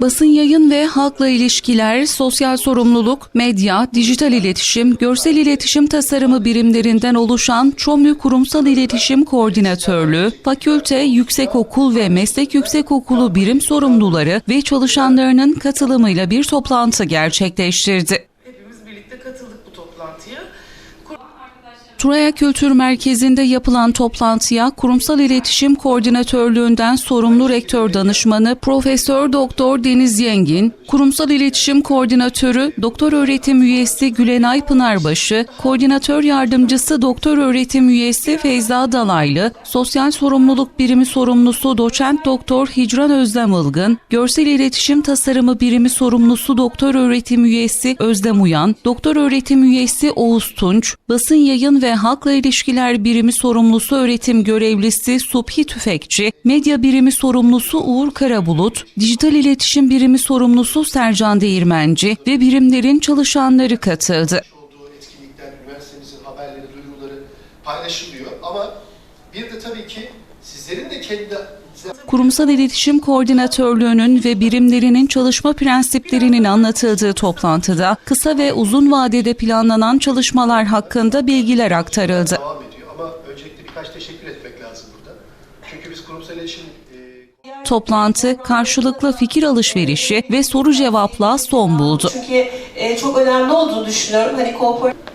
Basın yayın ve halkla ilişkiler, sosyal sorumluluk, medya, dijital iletişim, görsel iletişim tasarımı birimlerinden oluşan ÇOMÜ Kurumsal İletişim Koordinatörlüğü, fakülte, yüksekokul ve meslek yüksekokulu birim sorumluları ve çalışanlarının katılımıyla bir toplantı gerçekleştirdi. Hepimiz birlikte katıldık bu toplantıya. Kur- Turaya Kültür Merkezi'nde yapılan toplantıya Kurumsal İletişim Koordinatörlüğünden sorumlu rektör danışmanı Profesör Doktor Deniz Yengin, Kurumsal İletişim Koordinatörü Doktor Öğretim Üyesi Gülenay Pınarbaşı, Koordinatör Yardımcısı Doktor Öğretim Üyesi Feyza Dalaylı, Sosyal Sorumluluk Birimi Sorumlusu Doçent Doktor Hicran Özlem Ilgın, Görsel İletişim Tasarımı Birimi Sorumlusu Doktor Öğretim Üyesi Özlem Uyan, Doktor Öğretim Üyesi Oğuz Tunç, Basın Yayın ve Halkla İlişkiler Birimi Sorumlusu Öğretim Görevlisi Subhi Tüfekçi, Medya Birimi Sorumlusu Uğur Karabulut, Dijital İletişim Birimi Sorumlusu Sercan Değirmenci ve birimlerin çalışanları katıldı. paylaşılıyor. Ama bir de tabii ki sizlerin de kendi Kurumsal İletişim Koordinatörlüğü'nün ve birimlerinin çalışma prensiplerinin anlatıldığı toplantıda kısa ve uzun vadede planlanan çalışmalar hakkında bilgiler aktarıldı. devam ediyor. Ama öncelikle birkaç teşekkür etmek lazım burada. Çünkü biz kurumsal iletişim e, Toplantı karşılıklı fikir alışverişi ve soru cevapla son buldu. Çünkü e, çok önemli olduğunu düşünüyorum. Hani kooperatif